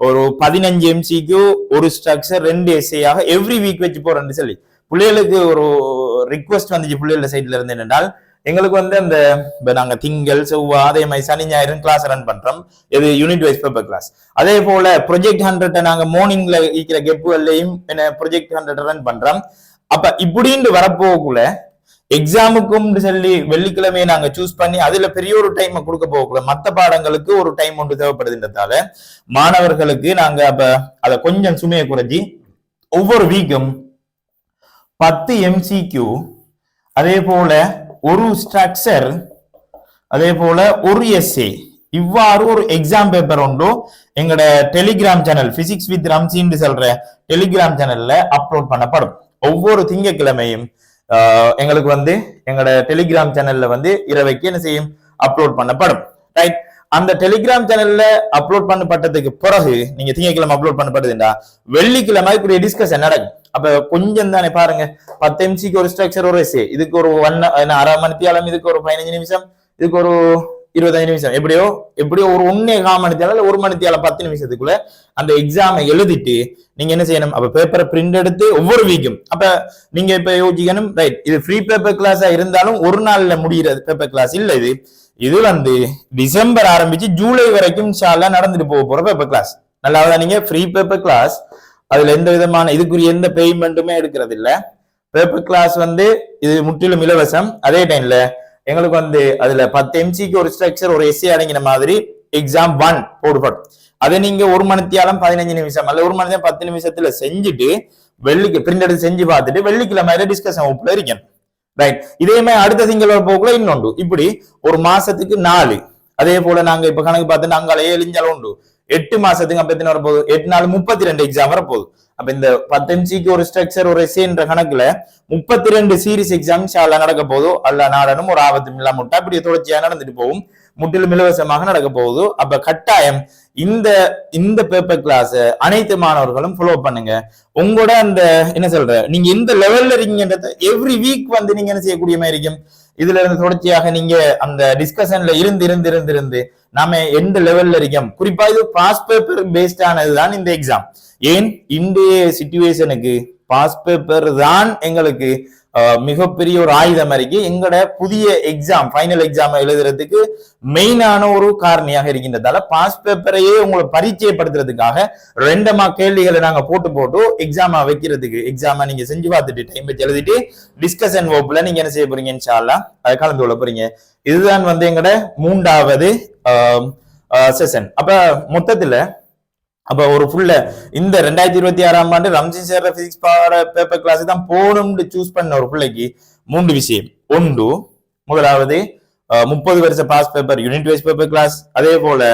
ஒரு பதினஞ்சு எம்சிக்கு ஒரு ஸ்ட்ரக்சர் ரெண்டு எஸ்ஏயாக எவ்ரி வீக் வச்சு போறேன்னு சொல்லி. பிள்ளைகளுக்கு ஒரு ரிக்வஸ்ட் வந்துச்சு பிள்ளைகள சைட்ல இருந்து என்னென்றால் எங்களுக்கு வந்து அந்த இப்போ நாங்கள் திங்கள் செவ்வாய் அதே மாதிரி சனி ஞாயிறு கிளாஸ் ரன் பண்ணுறோம் இது யூனிட் வைஸ் பேப்பர் கிளாஸ் அதே போல ப்ரொஜெக்ட் ஹண்ட்ரட் நாங்கள் மார்னிங்கில் இருக்கிற கெப்புகள்லையும் என்ன ப்ரொஜெக்ட் ஹண்ட்ரட் ரன் பண்றோம். அப்போ இப்படின்னு வரப்போக்குள்ள எக்ஸாமுக்கும் சொல்லி வெள்ளிக்கிழமையை நாங்கள் சூஸ் பண்ணி அதில் பெரிய ஒரு டைமை கொடுக்க போகக்குள்ள மற்ற பாடங்களுக்கு ஒரு டைம் ஒன்று தேவைப்படுதுன்றதால மாணவர்களுக்கு நாங்கள் அப்போ அதை கொஞ்சம் சுமையை குறைஞ்சி ஒவ்வொரு வீக்கும் பத்து எம்சிக்யூ அதே போல ஒரு ஸ்ட்ரக்சர் அதே போல ஒரு எஸ்ஏ இவ்வாறு ஒரு எக்ஸாம் பேப்பர் உண்டு. எங்கட டெலிகிராம் சேனல் பிசிக்ஸ் வித் ரம்சின்னு சொல்ற டெலிகிராம் சேனல்ல அப்லோட் பண்ணப்படும். ஒவ்வொரு திங்கக்கிழமையும் ஆஹ், எங்களுக்கு வந்து எங்கட டெலிகிராம் சேனல்ல வந்து இரவைக்கு என்ன செய்யும்? அப்லோட் பண்ணப்படும். ரைட் அந்த டெலிகிராம் சேனல்ல அப்லோட் பண்ணப்பட்டதுக்கு பிறகு நீங்க திங்கக்கிழமை அப்லோட் பண்ணப்படுதுண்டா வெள்ளிக்கிழமை இப்படி டிஸ்கஷன் நடக்கும். அப்ப கொஞ்சம் தானே பாருங்க. பத்து எம்சிக்கு ஒரு ஸ்ட்ரக்சர் ஒரு எஸ்ஏ இதுக்கு ஒரு ஒன் அரை மணித்தியாலம் இதுக்கு ஒரு பதினஞ்சு நிமிஷம் இதுக்கு ஒரு இருபத்தஞ்சு நிமிஷம். எப்படியோ எப்படியோ ஒரு ஒன்னே கால் மணித்தியாலம் இல்ல ஒரு மணித்தியாலம் பத்து நிமிஷத்துக்குள்ள அந்த எக்ஸாமை எழுதிட்டு நீங்க என்ன செய்யணும்? அப்ப பேப்பரை பிரிண்ட் எடுத்து ஒவ்வொரு வீக்கும் அப்ப நீங்க இப்ப யோசிக்கணும் ரைட் இது ஃப்ரீ பேப்பர் கிளாஸா இருந்தாலும் ஒரு நாள்ல முடிகிறது பேப்பர் கிளாஸ் இல்ல இது. இது வந்து டிசம்பர் ஆரம்பிச்சு ஜூலை வரைக்கும் ஷாலா நடந்துட்டு போக போற பேப்பர் கிளாஸ் நல்லாவதா நீங்க? ஃப்ரீ பேப்பர் கிளாஸ் அதுல எந்த விதமான இதுக்குரிய எந்த பேமெண்ட்டுமே எடுக்கிறது இல்ல பேப்பர் கிளாஸ் வந்து இது முற்றிலும் இலவசம். அதே டைம்ல எங்களுக்கு வந்து அதுல பத்து எம்சிக்கு ஒரு ஸ்ட்ரக்சர் ஒரு எஸ்ஏ அடங்கின மாதிரி எக்ஸாம் ஒன் போடுபடும் அதை நீங்க ஒரு மணித்தியாலும் பதினஞ்சு நிமிஷம் அல்ல ஒரு மணி பத்து நிமிஷத்துல செஞ்சுட்டு வெள்ளிக்கு பிரிண்ட் எடுத்து செஞ்சு பார்த்துட்டு வெள்ளிக்கிழமை டிஸ்கஷன் வகுப்புல இருக்கணும். ரைட் இதே மாதிரி அடுத்த திங்கள் போக்குள்ள இன்னொன்று. இப்படி ஒரு மாசத்துக்கு நாலு. அதே போல நாங்க இப்ப கணக்கு பார்த்து நாங்கள் ஏழு உண்டு. எட்டு மாசத்துக்கு அப்ப எத்தனை வரப்போகுது? எட்டு நாள் முப்பத்தி ரெண்டு எக்ஸாம் வரப்போகுது. அப்ப இந்த பத்து எம்சிக்கு ஒரு ஸ்ட்ரக்சர் ஒரு எஸ்ஏன்ற கணக்குல முப்பத்தி ரெண்டு சீரிஸ் எக்ஸாம் ஷாலா நடக்க போதோ அல்ல நாடனும் ஒரு ஆபத்து இல்லாம முட்டா இப்படி தொடர்ச்சியா நடந்துட்டு போகும். முற்றிலும் இலவசமாக நடக்க போகுது. அப்ப கட்டாயம் இந்த இந்த பேப்பர் கிளாஸ் அனைத்து மாணவர்களும் ஃபாலோ பண்ணுங்க. உங்களோட அந்த என்ன சொல்ற? நீங்க எந்த லெவல்ல இருக்கீங்கன்றத எவ்ரி வீக் வந்து நீங்க என்ன செய்யக்கூடிய மாதிரி இருக்கும்? இதுல இருந்து தொடர்ச்சியாக நீங்க அந்த டிஸ்கஷன்ல இருந்து இருந்து இருந்து இருந்து நாம எந்த லெவல்ல இருக்கோம்? குறிப்பா இது பாஸ் பேப்பர் பேஸ்ட் ஆனதுதான் இந்த எக்ஸாம் ஏன்? இன்றைய சுச்சுவேஷனுக்கு பாஸ் பேப்பர் தான் எங்களுக்கு மிகப்பெரிய ஒரு ஆயுதம் இருக்கு. எங்களோட புதிய எக்ஸாம் ஃபைனல் எக்ஸாம் எழுதுறதுக்கு மெயினான ஒரு காரணியாக இருக்கின்றதால பாஸ் பேப்பரையே உங்களை பரிச்சயப்படுத்துறதுக்காக ரெண்டமா கேள்விகளை நாங்க போட்டு போட்டு எக்ஸாமா வைக்கிறதுக்கு எக்ஸாமா நீங்க செஞ்சு பார்த்துட்டு டைம் வச்சு எழுதிட்டு டிஸ்கஷன் வகுப்புல நீங்க என்ன செய்ய போறீங்க இன்ஷால்லா அதை கலந்து கொள்ள போறீங்க. இதுதான் வந்து எங்களோட மூன்றாவது செஷன் அப்ப மொத்தத்துல அப்ப ஒரு ஃபுல்ல இந்த ரெண்டாயிரத்தி இருபத்தி ஆறாம் ஆண்டு ரம்ஜி சேர்ற பிசிக்ஸ் பாட பேப்பர் கிளாஸ் தான் போகணும்னு சூஸ் பண்ண ஒரு பிள்ளைக்கு மூன்று விஷயம். ஒன்று முதலாவது முப்பது வருஷ past paper unit wise paper class அதே போல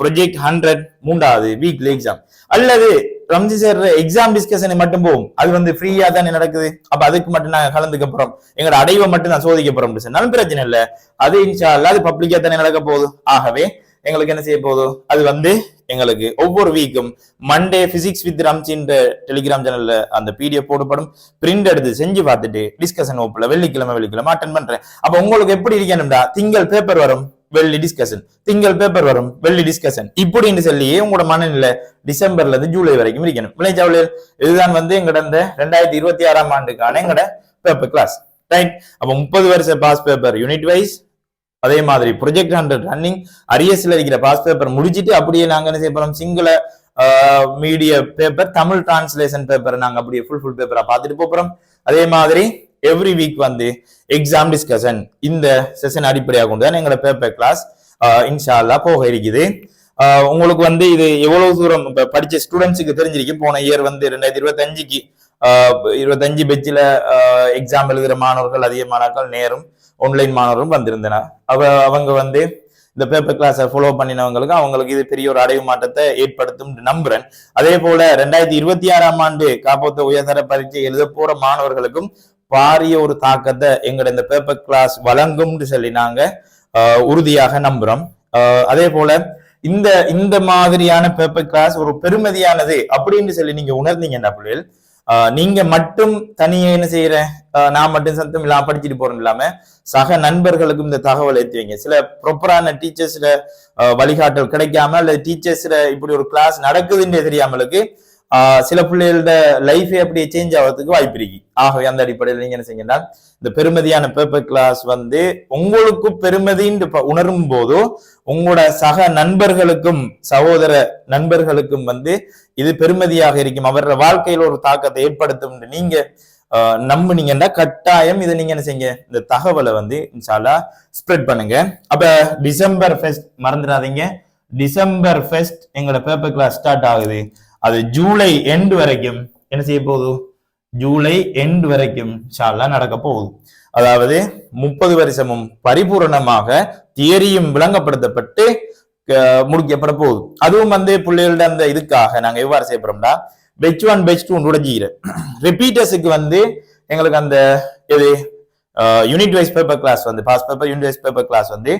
ப்ரொஜெக்ட் ஹண்ட்ரட் மூன்றாவது வீக்லி எக்ஸாம் அல்லது ரம்ஜி சேர்ற எக்ஸாம் டிஸ்கஷனை மட்டும் போகும். அது வந்து ஃப்ரீயா தானே நடக்குது? அப்ப அதுக்கு மட்டும் நாங்க கலந்துக்க போறோம். எங்களோட அடைவை மட்டும் நான் சோதிக்க போறோம் சொன்னாலும் பிரச்சனை இல்ல. அது இன்ஷா அல்லாது பப்ளிக்கா தானே நடக்க போகுது. ஆகவே எங்களுக்கு என்ன செய்ய போகுது? அது வந்து எங்களுக்கு ஒவ்வொரு வீக்கும் மண்டே பிசிக்ஸ் வித் ரம்சின்ற டெலிகிராம் சேனல்ல அந்த பிடிஎஃப் போடப்படும். பிரிண்ட் எடுத்து செஞ்சு பார்த்துட்டு டிஸ்கஷன் வகுப்புல வெள்ளிக்கிழமை வெள்ளிக்கிழமை அட்டன் பண்றேன். அப்ப உங்களுக்கு எப்படி இருக்கணும்டா? திங்கள் பேப்பர் வரும் வெள்ளி டிஸ்கஷன் திங்கள் பேப்பர் வரும் வெள்ளி டிஸ்கஷன் இப்படின்னு சொல்லி உங்களோட மனநிலை டிசம்பர்ல இருந்து ஜூலை வரைக்கும் இருக்கணும். விளைஞ்சாவளியல் இதுதான் வந்து எங்கட இந்த ரெண்டாயிரத்தி இருபத்தி ஆறாம் ஆண்டுக்கான எங்கட பேப்பர் கிளாஸ் ரைட் அப்ப முப்பது வருஷ பாஸ் பேப்பர் யூனிட் வைஸ் அதே மாதிரி ப்ரொஜெக்ட் ஹண்ட்ரட் ரன்னிங் அரியஸ்ல இருக்கிற பாஸ் பேப்பர் முடிச்சுட்டு அப்படியே நாங்க என்ன செய்ய போகிறோம் Sinhala medium paper Tamil translation paper நாங்க அப்படியே ஃபுல் ஃபுல் பேப்பரா பார்த்துட்டு போறோம். அதே மாதிரி எவ்ரி வீக் வந்து எக்ஸாம் டிஸ்கஷன் இந்த செஷன் அடிப்படையாக கொண்டு தான் எங்களோட பேப்பர் கிளாஸ் இன்ஷால்லா போக இருக்குது. ஆஹ் உங்களுக்கு வந்து இது எவ்வளவு தூரம் இப்ப படிச்ச ஸ்டூடெண்ட்ஸுக்கு தெரிஞ்சிருக்கும் போன இயர் வந்து ரெண்டாயிரத்தி இருபத்தஞ்சுக்கு இருபத்தஞ்சு பெச்சில் எக்ஸாம் எழுதுகிற மாணவர்கள் அதிக மாணவர்கள் நேரும் ஆன்லைன் மாணவரும் வந்திருந்தனர். அவ அவங்க வந்து இந்த பேப்பர் கிளாஸை ஃபாலோ பண்ணினவங்களுக்கு அவங்களுக்கு இது பெரிய ஒரு அடைவு மாற்றத்தை ஏற்படுத்தும் நம்புறேன். அதே போல ரெண்டாயிரத்தி இருபத்தி ஆறாம் ஆண்டு காப்பத்த உயர்தர பரீட்சை எழுத போற மாணவர்களுக்கும் பாரிய ஒரு தாக்கத்தை எங்களோட இந்த பேப்பர் கிளாஸ் வழங்கும்னு சொல்லி நாங்க ஆஹ், உறுதியாக நம்புறோம். ஆஹ், அதே போல இந்த இந்த மாதிரியான பேப்பர் கிளாஸ் ஒரு பெருமதியானது அப்படின்னு சொல்லி நீங்க உணர்ந்தீங்கன்னா பிள்ளைகள் நீங்க மட்டும் தனியே என்ன செய்யற? நான் மட்டும் சத்தம் இல்லாம படிச்சுட்டு போறோம் இல்லாம சக நண்பர்களுக்கும் இந்த தகவல் ஏற்றி வைங்க சில ப்ராப்பரான டீச்சர்ஸ்ல வழிகாட்டல் கிடைக்காம அல்லது டீச்சர்ஸ்ல இப்படி ஒரு கிளாஸ் நடக்குதுன்னு தெரியாமலுக்கு சில பிள்ளைகளோட லைஃபே அப்படியே சேஞ்ச் ஆகிறதுக்கு வாய்ப்பு இருக்கு. ஆகவே அந்த அடிப்படையில் நீங்க என்ன செய்யுங்கன்னா இந்த பெருமதியான பேப்பர் கிளாஸ் வந்து உங்களுக்கு பெருமதின்னு ப- உணரும் போதோ உங்களோட சக நண்பர்களுக்கும் சகோதர நண்பர்களுக்கும் வந்து இது பெருமதியாக இருக்கும். அவரோட வாழ்க்கையில ஒரு தாக்கத்தை ஏற்படுத்தும் நீங்க நம்புனீங்கன்னா கட்டாயம் இதை நீங்க என்ன செய்யுங்க இந்த தகவலை வந்து இன்ஷாலா ஸ்ப்ரெட் பண்ணுங்க. அப்ப டிசம்பர் ஃபெஸ்ட் மறந்துடாதீங்க. டிசம்பர் ஃபெஸ்ட் எங்களோட பேப்பர் கிளாஸ் ஸ்டார்ட் ஆகுது. அது ஜூலை எண்ட் வரைக்கும் என்ன செய்ய போகுது? ஜூலை எண்ட் வரைக்கும் இன்ஷால்லா நடக்க போகுது. அதாவது முப்பது வருஷமும் பரிபூரணமாக தியரியும் விளங்கப்படுத்தப்பட்டு முடிக்கப்பட போகுது. அதுவும் வந்து பிள்ளைகளோட அந்த இதுக்காக நாங்க எவ்வாறு செய்யப்படுறோம்னா பெச் ஒன் பெச் டூ உடஞ்சிக்கிறேன் ரிப்பீட்டர்ஸுக்கு வந்து எங்களுக்கு அந்த இது யூனிட் வைஸ் பேப்பர் கிளாஸ் வந்து past paper unit wise paper class வந்து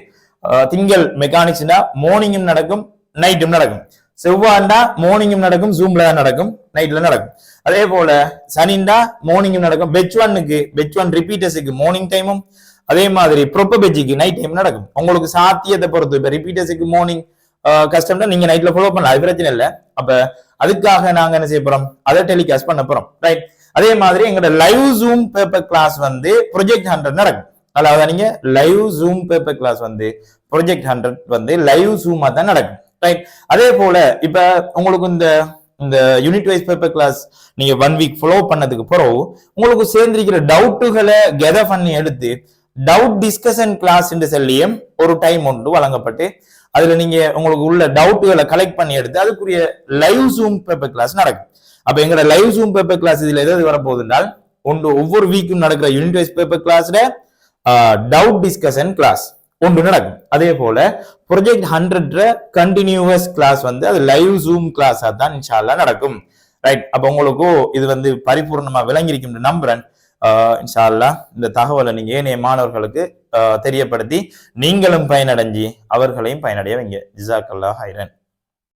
திங்கள் மெக்கானிக்ஸ்னா மார்னிங்கும் நடக்கும் நைட்டும் நடக்கும். செவ்வாண்டா மார்னிங்கும் நடக்கும் ஜூம்ல தான் நடக்கும் நைட்ல நடக்கும். அதே போல சனிண்டா மார்னிங்கும் நடக்கும். பெச் ஒன்னுக்கு பெச் ஒன் ரிப்பீட்டர்ஸுக்கு மார்னிங் டைமும் அதே மாதிரி ப்ரொப்ப பெஜ்ஜுக்கு நைட் டைம் நடக்கும். உங்களுக்கு சாத்தியத்தை பொறுத்து இப்ப ரிப்பீட்டர்ஸுக்கு மார்னிங் கஷ்டம்னா நீங்க நைட்ல ஃபாலோ பண்ணலாம் அது பிரச்சனை இல்லை. அப்ப அதுக்காக நாங்க என்ன செய்ய போறோம்? அதை டெலிகாஸ்ட் பண்ண போறோம் ரைட் அதே மாதிரி எங்களோட லைவ் ஜூம் பேப்பர் கிளாஸ் வந்து ப்ரொஜெக்ட் ஹண்ட்ரட் நடக்கும். அதாவது நீங்க லைவ் ஜூம் பேப்பர் கிளாஸ் வந்து ப்ரொஜெக்ட் ஹண்ட்ரட் வந்து லைவ் ஜூமா தான் நடக்கும். ரைட் அதே போல இப்ப உங்களுக்கு இந்த இந்த யூனிட் வைஸ் பேப்பர் கிளாஸ் நீங்க ஒன் வீக் ஃபாலோ பண்ணதுக்கு பிறகு உங்களுக்கு சேர்ந்திருக்கிற டவுட்டுகளை கெதர் பண்ணி எடுத்து டவுட் டிஸ்கஷன் கிளாஸ் என்று சொல்லியும் ஒரு டைம் ஒன்று வழங்கப்பட்டு அதுல நீங்க உங்களுக்கு உள்ள டவுட்டுகளை கலெக்ட் பண்ணி எடுத்து அதுக்குரிய லைவ் ஜூம் பேப்பர் கிளாஸ் நடக்கும். அப்ப எங்களோட லைவ் ஜூம் பேப்பர் கிளாஸ் இதுல எதாவது வரப்போகுது என்றால் ஒன்று ஒவ்வொரு வீக்கும் நடக்கிற யூனிட் வைஸ் பேப்பர் கிளாஸ்ல டவுட் டிஸ்கஷன் கிளாஸ் ஒன்று நடக்கும். அதே போல ப்ரொஜெக்ட் ஹண்ட்ரட்ல கண்டினியூவஸ் கிளாஸ் வந்து அது லைவ் ஜூம் கிளாஸாக தான் இன்ஷால்லா நடக்கும். ரைட் அப்போ உங்களுக்கும் இது வந்து பரிபூர்ணமாக விளங்கியிருக்கும் நம்புறேன். இன்ஷால்லா இந்த தகவலை நீங்கள் ஏனைய மாணவர்களுக்கு தெரியப்படுத்தி நீங்களும் பயனடைஞ்சி அவர்களையும் பயனடைய வைங்க. ஜிசாக்கல்லா ஹைரன்.